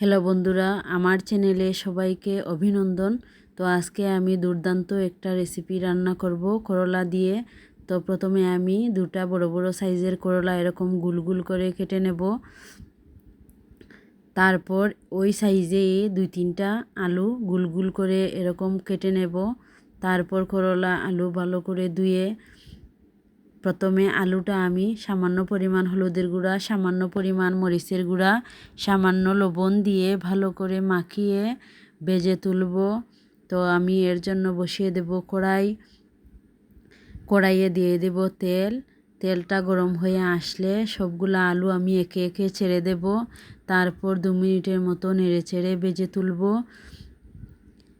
Hello বন্ধুরা, আমার চ্যানেলে সবাইকে অভিনন্দন। তো আজকে আমি দুর্দান্ত একটা রেসিপি রান্না করব করলা দিয়ে। তো প্রথমে আমি দুটা বড় বড় সাইজের করলা এরকম গুল গুল করে কেটে নেব। তারপর ওই সাইজে দুই তিনটা আলু গুল গুল করে এরকম কেটে নেব। তারপর করলা আলু ভালো করে ধুয়ে প্রথমে আলুটা আমি সামান্য পরিমাণ হলুদের গুঁড়া, সামান্য পরিমাণ মরিচের গুঁড়া, সামান্য লবণ দিয়ে ভালো করে মাখিয়ে বেজে তুলব। তো আমি এর জন্য বসিয়ে দেব কড়াই। কড়াইয়ে দিয়ে দেব তেল। তেলটা গরম হয়ে আসলে সবগুলো আলু আমি একে একে ছেড়ে দেব। তারপর দু মিনিটের মতো নেড়ে ছেড়ে বেজে তুলব।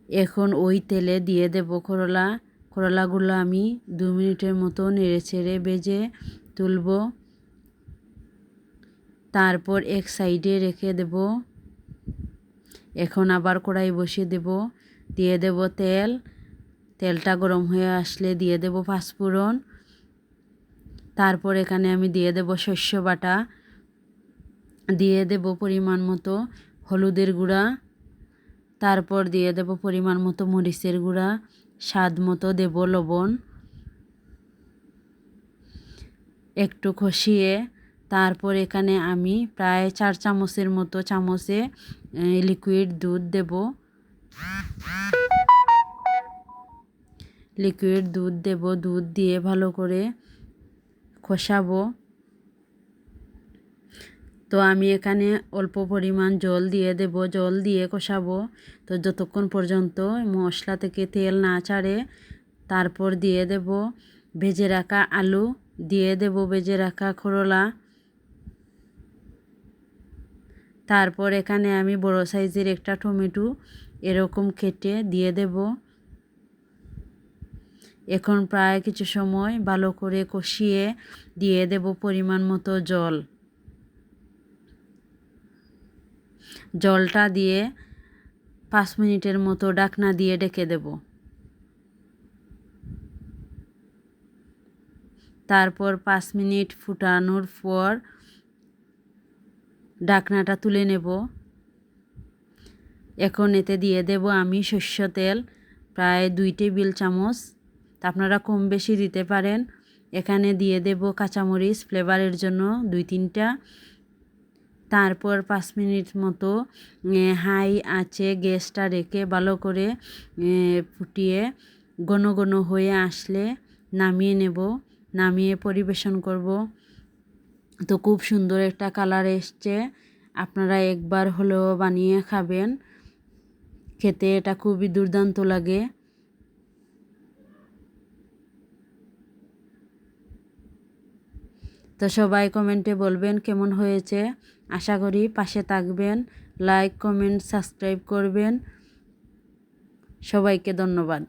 এখন ওই তেলে দিয়ে দেব করলা। করলাগুলো আমি দু মিনিটের মতো নেড়ে ছেড়ে বেজে তুলব। তারপর এক সাইডে রেখে দেব। এখন আবার কড়াই বসিয়ে দেব। দিয়ে দেব তেল। তেলটা গরম হয়ে আসলে দিয়ে দেব পাঁচফোড়ন। তারপর এখানে আমি দিয়ে দেব শস্য বাটা। দিয়ে দেব পরিমাণ মতো হলুদের গুঁড়া। তারপর দিয়ে দেব পরিমাণ মতো মরিচের গুঁড়া। স্বাদ মতো দেব লবণ। একটু খসিয়ে তারপর এখানে আমি প্রায় চার চামচের মতো চামচে লিকুইড দুধ দেব। লিকুইড দুধ দেব, দুধ দিয়ে ভালো করে কষাবো তো আমি এখানে অল্প পরিমাণ জল দিয়ে দেব, জল দিয়ে কষাবো। তো যতক্ষণ পর্যন্ত মশলা থেকে তেল না ছাড়ে, তারপর দিয়ে দেব ভেজে রাখা আলু, দিয়ে দেব ভেজে রাখা করলা। তারপর এখানে আমি বড় সাইজের একটা টমেটো এরকম কেটে দিয়ে দেব। এখন প্রায় কিছু সময় ভালো করে কষিয়ে দিয়ে দেব পরিমাণ মতো জল। জলটা দিয়ে পাঁচ মিনিটের মতো ডাকনা দিয়ে ডেকে দেব। তারপর পাঁচ মিনিট ফুটানোর পর ডাকনাটা তুলে নেব। এখন এতে দিয়ে দেব আমি শস্য তেল, প্রায় দুই টেবিল চামচ। আপনারা কম বেশি দিতে পারেন। এখানে দিয়ে দেব কাঁচামরিচ ফ্লেভারের জন্য দুই তিনটা। তারপর পাঁচ মিনিট মতো হাই আছে গ্যাসটা রেখে ভালো করে ফুটিয়ে ঘন ঘন হয়ে আসলে নামিয়ে নেব, নামিয়ে পরিবেশন করব। তো খুব সুন্দর একটা কালার এসছে, আপনারা একবার হলেও বানিয়ে খাবেন, খেতে এটা খুবই দুর্দান্ত লাগে। তো সবাই কমেন্টে বলবেন কেমন হয়েছে। আশা করি পাশে থাকবেন। লাইক কমেন্ট সাবস্ক্রাইব করবেন। সবাইকে ধন্যবাদ।